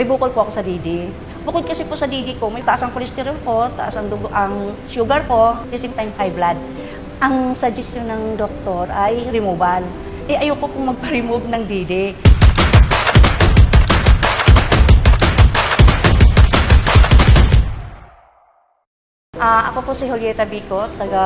may bukol po ako sa didi. Bukod kasi po sa didi ko, may taas ang cholesterol ko, taas ang, dugo, ang sugar ko, at same time high blood. Ang suggestion ng doktor ay removal. Eh ayoko pong magpa-remove ng didi. Ah, ako po si Julieta Bico, taga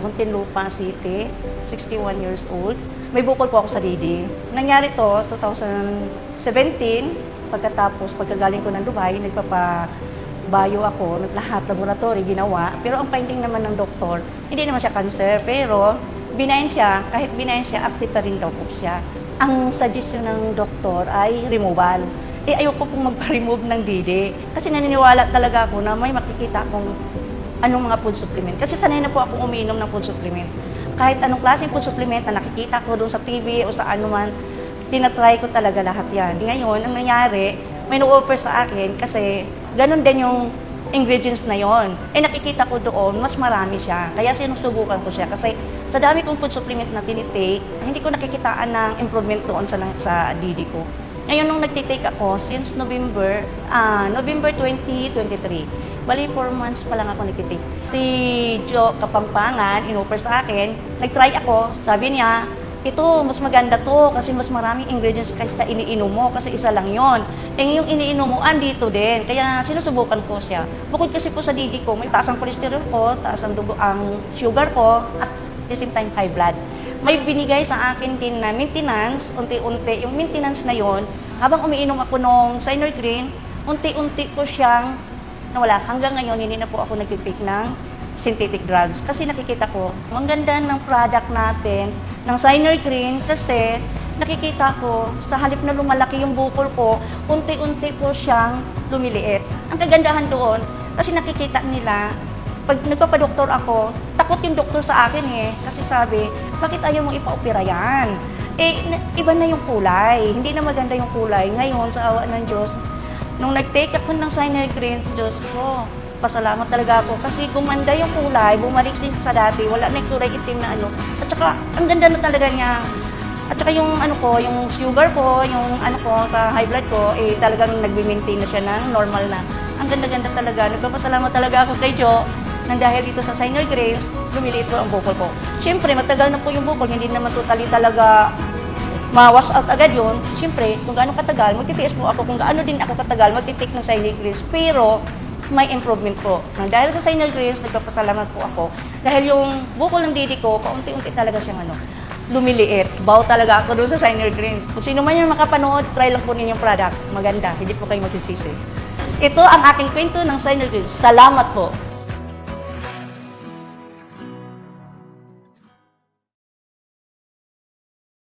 Muntinlupa City, 61 years old. May bukol po ako sa didi. Nangyari to 2017, pagkatapos pagkagaling ko ng Dubai, nagpapa bio ako, lahat laboratory ginawa. Pero ang finding naman ng doktor, hindi naman siya cancer, pero binayin siya, kahit binayin siya, active pa rin daw po siya. Ang suggestion ng doktor ay removal. Eh, ayoko pong magpa-remove ng didi. Kasi naniniwala talaga ako na may makikita akong anong mga food supplement. Kasi sanay na po akong umiinom ng food supplement. Kahit anong klaseng food supplement na nakikita ko doon sa TV o sa ano man, tinatry ko talaga lahat yan. Ngayon, ang nangyari, may no-offer sa akin kasi ganun din yung ingredients na yon. Eh nakikita ko doon, mas marami siya. Kaya sinusubukan ko siya kasi sa dami kong food supplement na tinitake, hindi ko nakikitaan ng improvement doon sa, sa didi ko. Ngayon, nung nagtitake ako, since November, ah November 2023, bali 4 months pa lang ako nagtitake. Si Joe Kapampangan, inoffer sa akin, nag-try ako, sabi niya, ito, mas maganda to kasi mas maraming ingredients kasi sa iniinom mo kasi isa lang yon. Eh yung iniinom mo, andito din. Kaya sinusubukan ko siya. Bukod kasi po sa didi ko, may taas ang cholesterol ko, taas ang, dugo, ang sugar ko, at the same time high blood may binigay sa akin din na maintenance, unti-unti. Yung maintenance na yon, habang umiinom ako ng Sinor Green, unti-unti ko siyang nawala. Hanggang ngayon, hindi na po ako nagtitake ng synthetic drugs. Kasi nakikita ko, ang ganda ng product natin, ng Sinor Green, kasi nakikita ko, sa halip na lumalaki yung bukol ko, unti-unti po siyang lumiliit. Ang kagandahan doon, kasi nakikita nila, pag nagpapadoktor ako, takot yung doktor sa akin eh. Kasi sabi, bakit ayaw mong ipa-opera yan? Eh, iba na yung kulay. Hindi na maganda yung kulay. Ngayon, sa awa ng Diyos, nung nag-take ako ng Sinai Greens, Diyos ko, pasalamat talaga ako. Kasi gumanda yung kulay, bumalik siya sa dati, wala na yung kulay itim na ano. At saka, ang ganda na talaga niya. At saka yung ano ko, yung sugar ko, yung ano ko sa high blood ko, eh talagang nagbi-maintain na siya ng normal na. Ang ganda-ganda talaga. Nagpapasalamat talaga ako kay Jo nang dahil dito sa Sinor Grace, lumiliit po ang bukol ko. Siyempre, matagal na po yung bukol, hindi naman totally talaga ma-wash out agad yun. Siyempre, kung gaano katagal, magtitiis po ako kung gaano din ako katagal, magtitake ng Sinor Grace. Pero, may improvement po. Dahil sa Sinor Grace, nagpapasalamat po ako. Dahil yung bukol ng didi ko, paunti-unti talaga siyang ano, lumiliit. Bow talaga ako doon sa Shiner Greens. Kung sino man yung makapanood, try lang po ninyo yung product. Maganda. Hindi po kayo magsisisi. Ito ang aking kwento ng Shiner Greens. Salamat po.